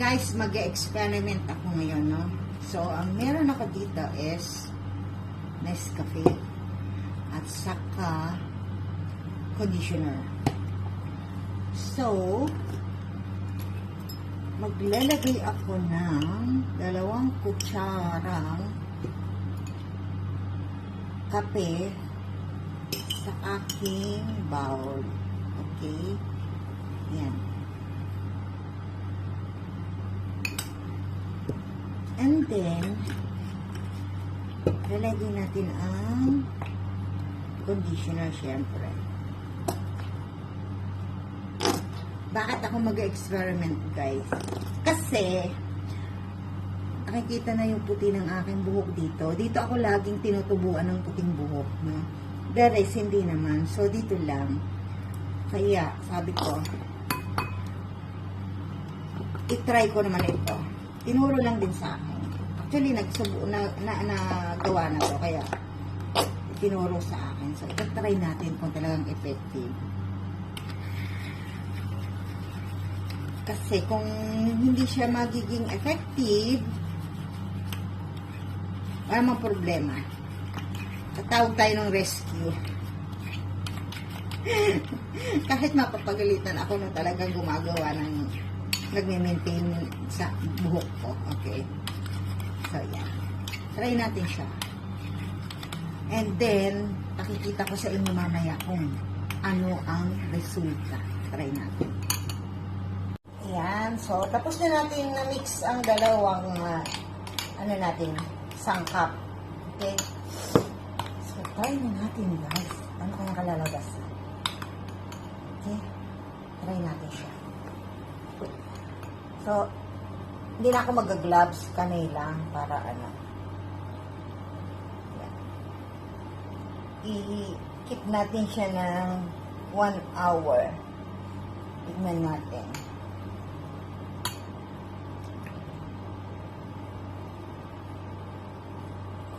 Guys, mag-experiment ako ngayon, no? So, ang meron ako dito is Nescafe at saka conditioner. So, maglalagay ako ng dalawang kutsarang kape sa aking bowl. Okay? Yan. And then, lalagyan natin ang conditioner, syempre. Bakit ako mag-experiment, guys? Kasi, nakikita na yung puti ng aking buhok dito. Dito ako laging tinutubuan ng puting buhok, no? The rest, hindi naman. So, dito lang. Kaya, sabi ko, itry ko naman ito. Tinuro lang din sa akin. Actually, nagsubo, na, na, nagawa na to. Kaya, tinuro sa akin. So, ito-try natin kung talagang effective. Kasi kung hindi siya magiging effective, wala mang problema. Tatawag tayo ng rescue. Kahit mapapagalitan ako na talagang gumagawa ng nagme-maintain sa buhok ko. Okay. So, yeah. Try natin siya. And then, nakikita ko sa inyo mamaya kung ano ang resulta. Try natin. Ayan. So, tapos na natin na-mix ang dalawang ah, ano natin, sangkap. Okay? So, try na natin, guys. Ano kaya kalalabas? Okay? Try natin siya. So, hindi na ako mag-gloves kanay lang para ano. I-keep natin siya ng 1 hour. Tignan natin.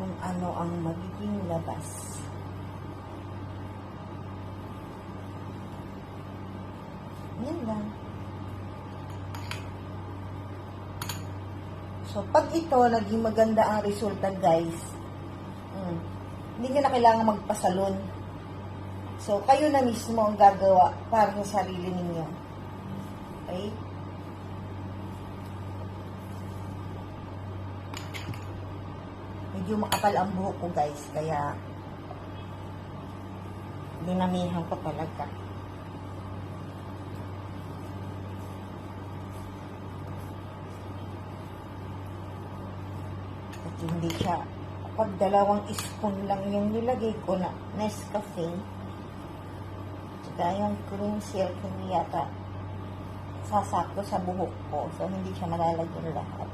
Kung ano ang magiging labas. Yan lang. So, pag ito, naging maganda ang resulta, guys, mm, hindi nyo na kailangan magpasalon. So, kayo na mismo ang gagawa para sa sarili ninyo. Okay? Medyo makapal ang buhok ko, guys, kaya dinamihan ko talaga. Hindi siya, pag dalawang spoon lang yung nilagay ko na Nescafe, tsaka yung cream silk, hindi yata sasakto sa buhok ko. So, hindi siya malalagyan lahat.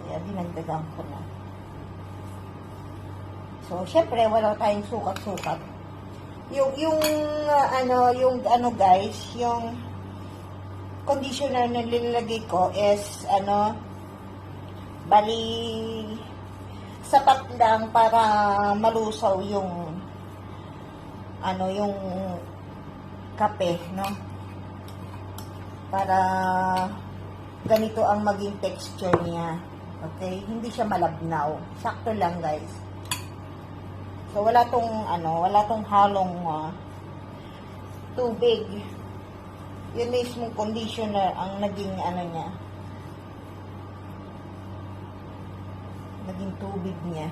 Kaya dinagdagan ko na. So, syempre, wala tayong sukat-sukat. Yung, yung, uh, ano, yung, ano guys, yung conditioner na nilalagay ko is, ano, bali, sapat lang para malusaw yung, ano, yung kape, no? Para ganito ang maging texture niya. Okay? Hindi siya malabnaw. Sakto lang, guys. So, wala tong, ano, wala tong halong ah, tubig. Yun mismong conditioner ang naging, ano niya, naging tubig niya.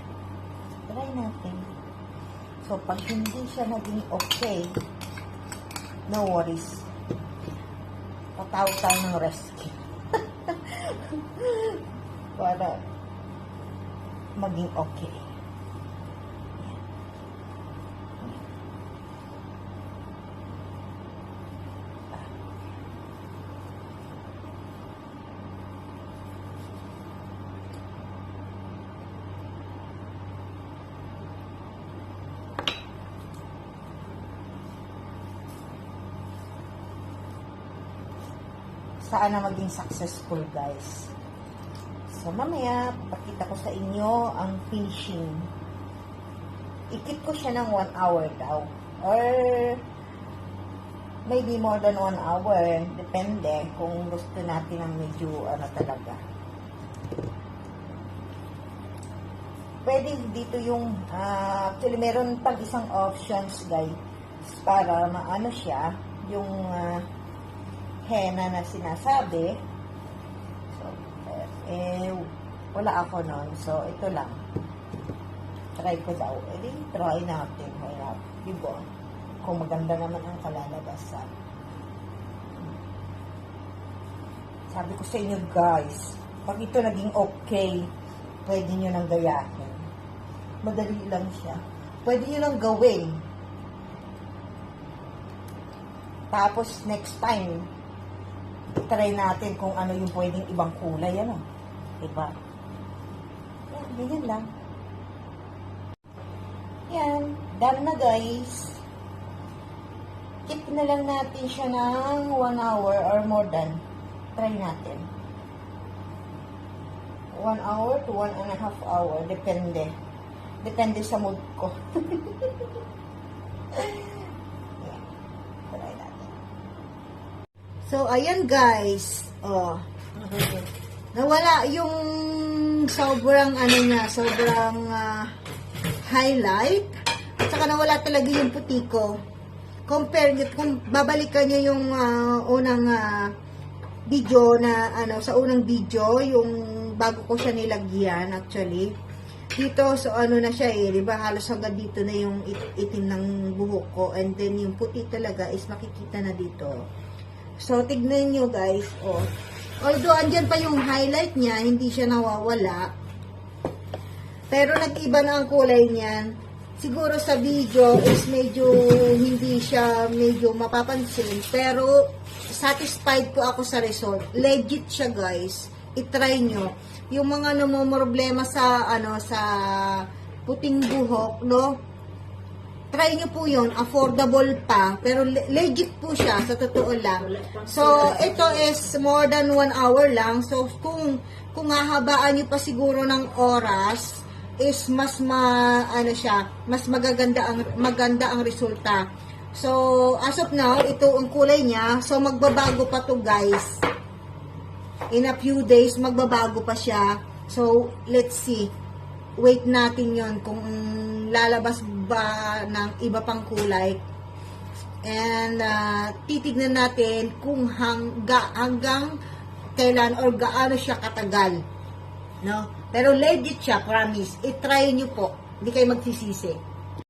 Try natin. So, pag hindi siya naging okay, no worries. Patawag tayo ng rescue. Para maging okay. Sana maging successful guys. So mamaya, pakita ko sa inyo ang finishing. Ikip ko siya ng 1 hour daw. Or maybe more than one hour. Depende kung gusto natin ng medyo ano talaga. Pwede dito yung, ah, actually meron pang isang options guys para maano siya, yung ah, henna na sinasabi. So, eh, wala ako nun. So, ito lang. Try ko daw. Di, try natin. Why not? Diba? Kung maganda naman ang kalalabasan. Sabi ko sa inyo, guys, pag ito naging okay, pwede nyo nang gayahin. Madali lang siya. Pwede nyo nang gawin. Tapos, next time, try natin kung ano yung pwedeng ibang kulay, ano. Diba? Yan, ganyan lang. Yan, done na guys. Keep na lang natin siya ng 1 hour or more than. Try natin. 1 hour to 1 and a half hour. Depende. Depende sa mood ko. Yan. Try natin. So, ayan guys. Oh. Nawala yung sobrang ano niya, sobrang ah, highlight. At saka nawala talaga yung puti ko. Compare, kung babalikan niyo yung ah, unang ah, video na, ano, sa unang video, yung bago ko siya nilagyan actually. Dito, so ano na siya eh, di ba? Halos hanggang dito na yung it- itim ng buhok ko. And then yung puti talaga is makikita na dito. So, tignan nyo guys, oh. Although, andyan pa yung highlight niya, hindi siya nawawala. Pero nag-iba na ang kulay niyan. Siguro sa video is medyo hindi siya medyo mapapansin. Pero, satisfied po ako sa result. Legit siya guys. I-try nyo. Yung mga namumroblema sa, ano, sa puting buhok, no? Try nyo po yun, affordable pa, pero le- legit po siya, sa totoo lang. So, ito is more than one hour lang, so kung, kung hahabaan nyo pa siguro ng oras, is mas ma, ano siya, mas magaganda ang, maganda ang resulta. So, as of now, ito ang kulay niya, so magbabago pa to guys. In a few days, magbabago pa siya. So, let's see wait natin yon kung lalabas ba ng iba pang kulay. And uh, titignan natin kung hangga, hanggang kailan or gaano siya katagal. No? Pero legit siya, promise. I-try nyo po. Hindi kayo magsisisi.